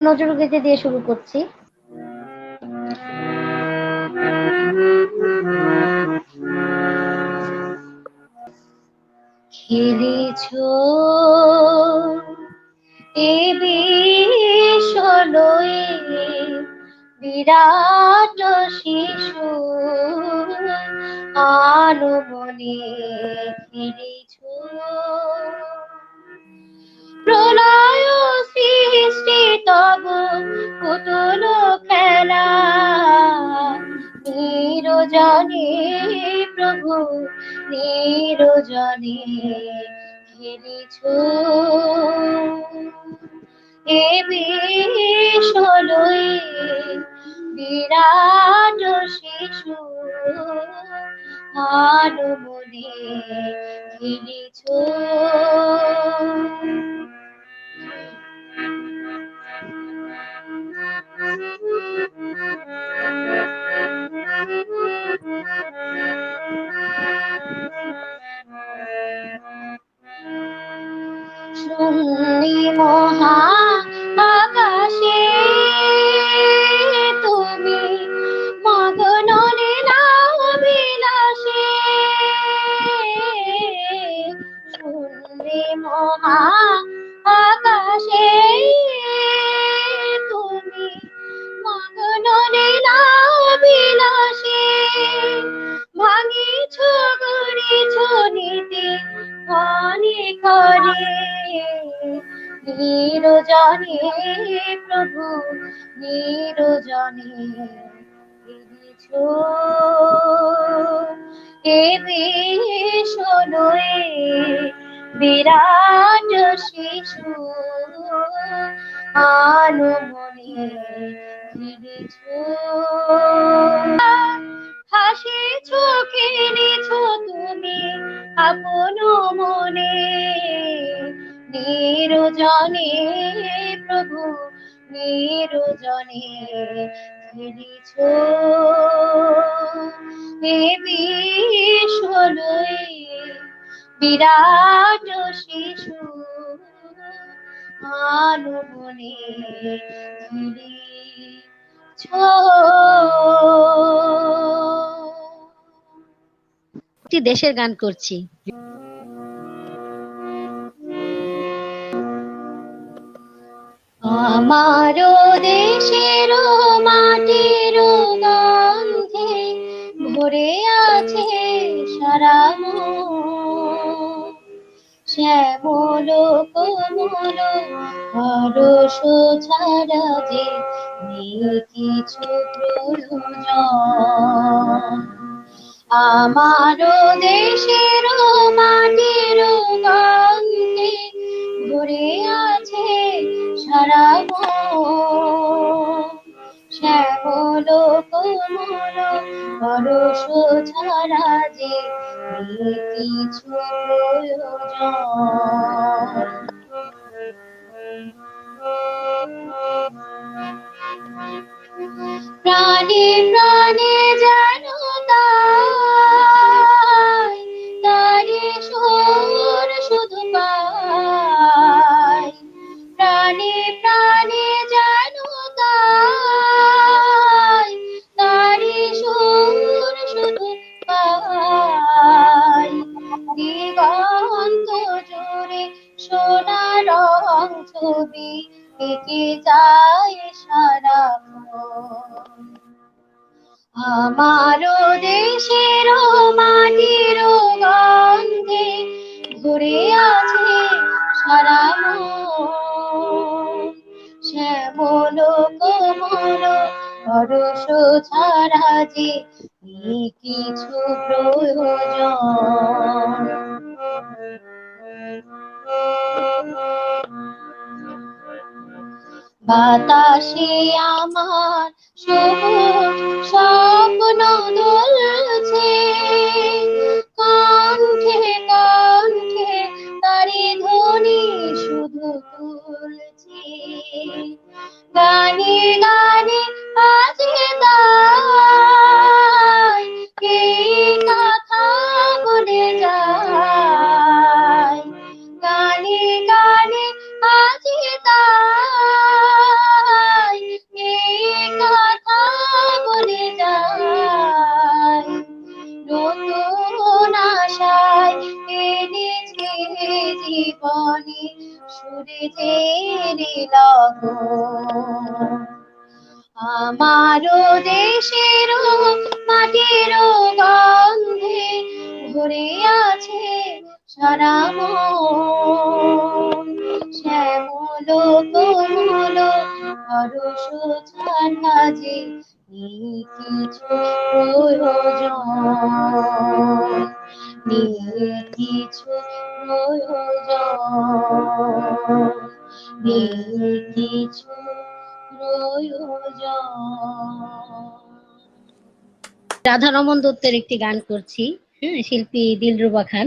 নজরুল গীতি দিয়ে শুরু করছি। খেলেছ এ বিষলয়ে বিরাট শিশু আলো মনে খেলেছ। প্রলয় সৃষ্টি তব পুতুল খেলা। নিরজনে প্রভু, নিরজনে খেলেছ এ বিষলয়ে বিরাট শিশু আলো মনে খেলেছ শুনি মহা করে নিরজনে প্রভু নিরজনে ফিরেছ বিষয়ে বিরাট শিশু আলো মনে ফিরেছ হাসিছ খেলেছ তুমি আপন মনে। নিরজনে প্রভু, নিরজনে খেলেছ এ বিষলয়ে বিরাট শিশু আলো মনে খেলেছ একটি দেশের গান করছি। আমারও দেশের মাটির গন্ধে ভরে আছে সারা শ্যামল কোমল হরস ছাড়া যে কিছু প্রয়োজন। আমারও দেশের মাটির গন্ধে ভরে আছে সারা শ্যামল কোমল পরশ ছাড়া যে কিছু প্রয়োজন। প্রাণে জানো ছবি একে যায় সারা আমারও দেশের মাটির গন্ধে ঘুরে আছে সারা শ্যামল কোমল পরশ ছাড়া যে কিছু প্রয়োজন। বাতাসে আমার সবুজ স্বপ্ন দুলছে। আমারও দেশেরও মাটিরও গন্ধে ভরে আছে সারা মন। শ্যামল কোমল হরস ছাড়া যে কিছু প্রয়োজন। কিছু প্রয়োজন। কিছু প্রয়োজন রাধা রমন দত্তের একটি গান করছি হ্যাঁ শিল্পী দিলরুবা খান।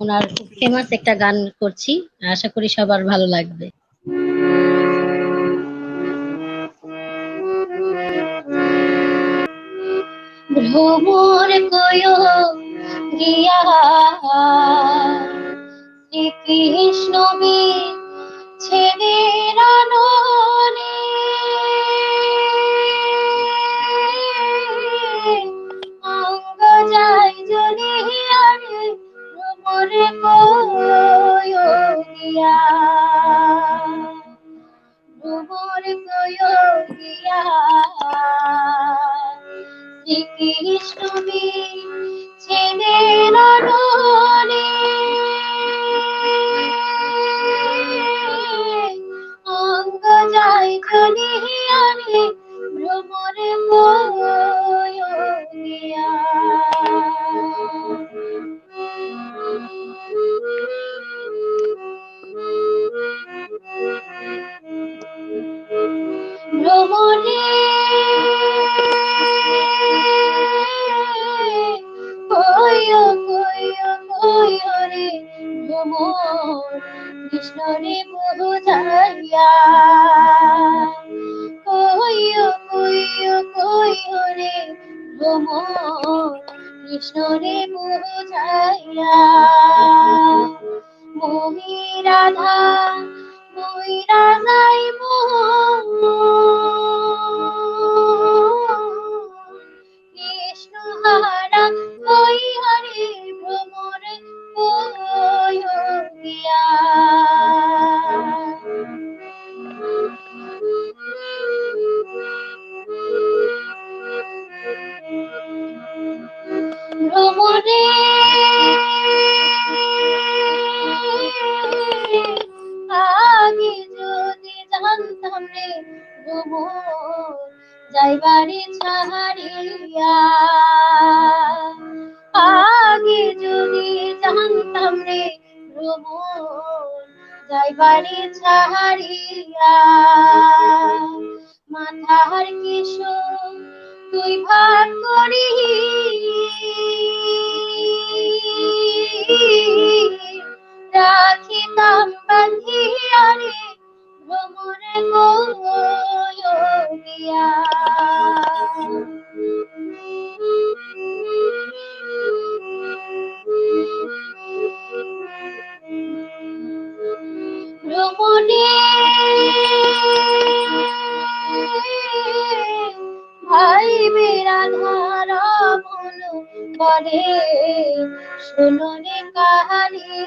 ওনার খুব ফেমাস একটা গান করছি, আশা করি সবার ভালো লাগবে। ভ্রমর কয় গিয়া শ্রীকৃষ্ণ ছেদের আননে অঙ্গ যায় যদি আরে ভ্রমর কয় গিয়া ভ্রমর শ্রীকৃষ্ণ ছেদের আননে কৃষ্ণ রে ভ্রমরে আগে যদি জানতাম রে ভ্রমর যাইবারে ছাড়িয়া। আগে যদি জানতাম রে ভ্রমর যাইবারে ছাড়িয়া। মাথার কিশোর, তুই ভাগ করি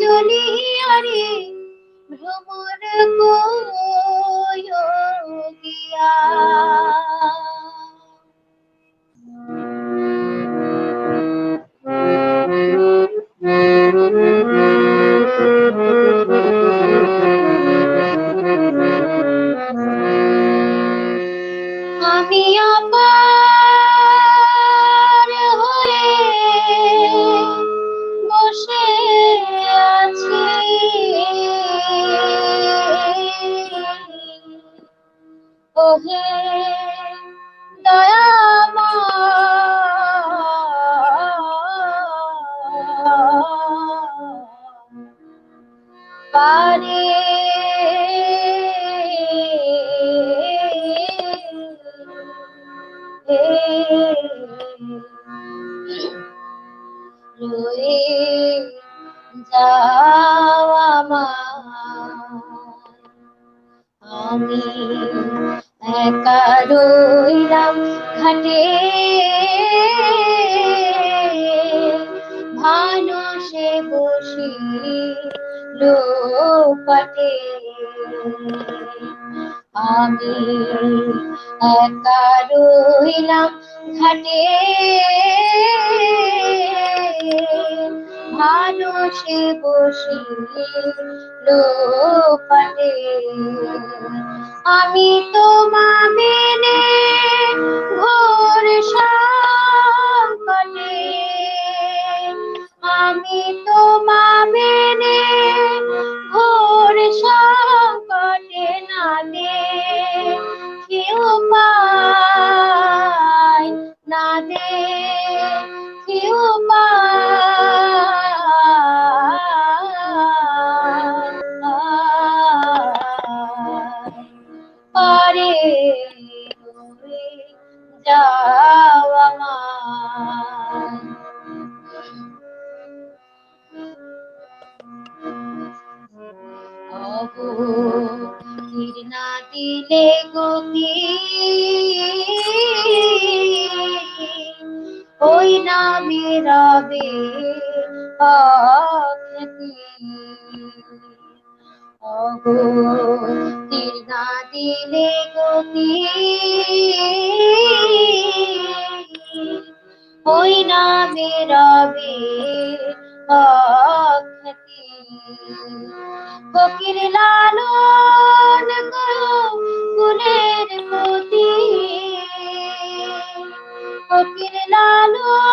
জনি আরে ভ্রমণ দয়াময় ঘাটে ভানুষে বসি লোপাটে। আমি একা রইলাম ঘাটে। মানুষে বসি লোপাটে। আমি তোমা মেনে ঘোর সংকটে আমি তোমা অবতীর না দিলে গতি ওই নামে রবে অখ্যাতি অবতীর না দিলে গতি ওই নামে রবে অখ্যাতি ফকির লালন করো কুলের মতি। ফকির লালন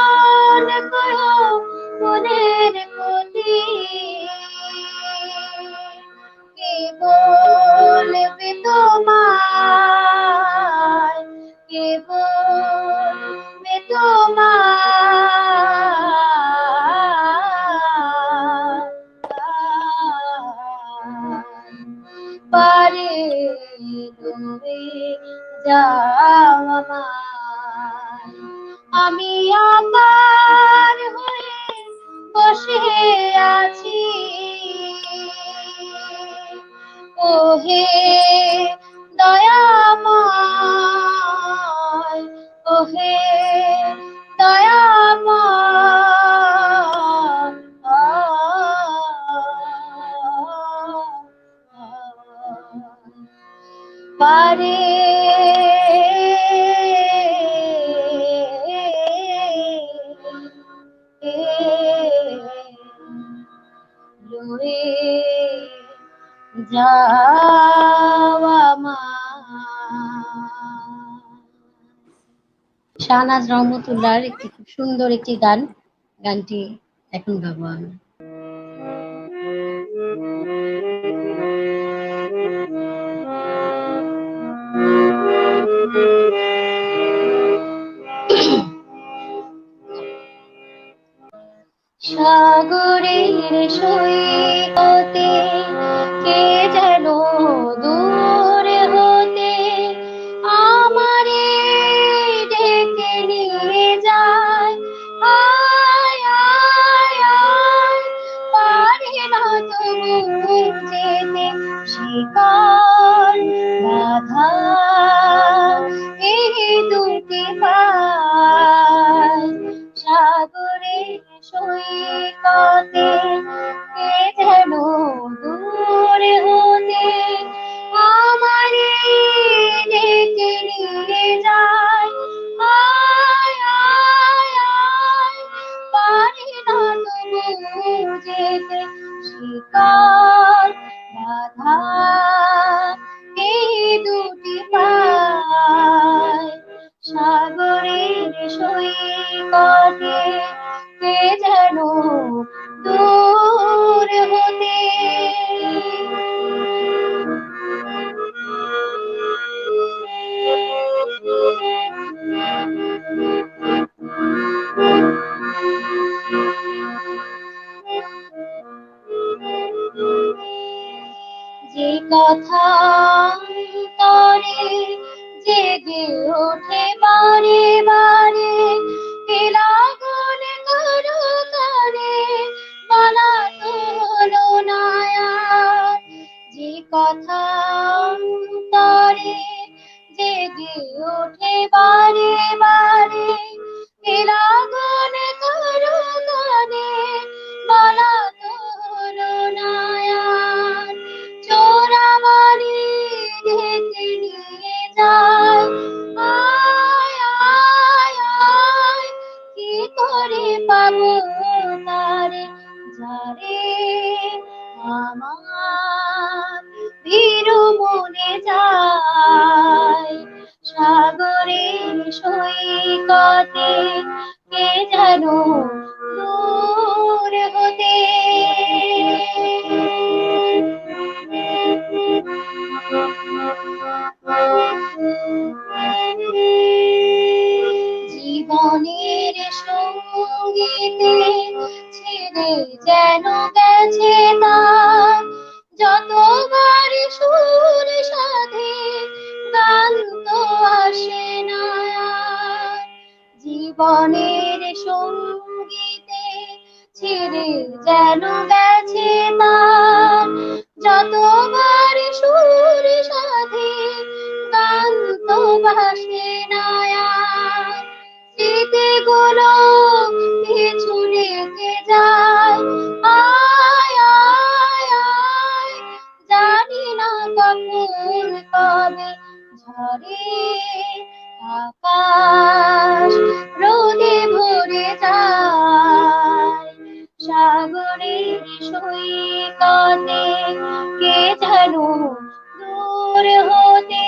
আমি আমার হয়ে বসে আছি। ওহে দয়াময় ওহে দয়াময়। পারে লয়ে যাওয়া শাহনাজ রহমতুল্লাহর একটি খুব সুন্দর একটি গান গানটি এখন গাবো আমি। সাগরের সৈকতে Bye. Que já não তোমার সুর সাধে, গান তো ভাসে নায়া। স্মৃতি গুলো পিছনে যায়। আয়, জানি না কখন কবে ঝরে আকাশ, রোদে ভরে যায়। সাগরে সৈকতে কে জানো দূর হতে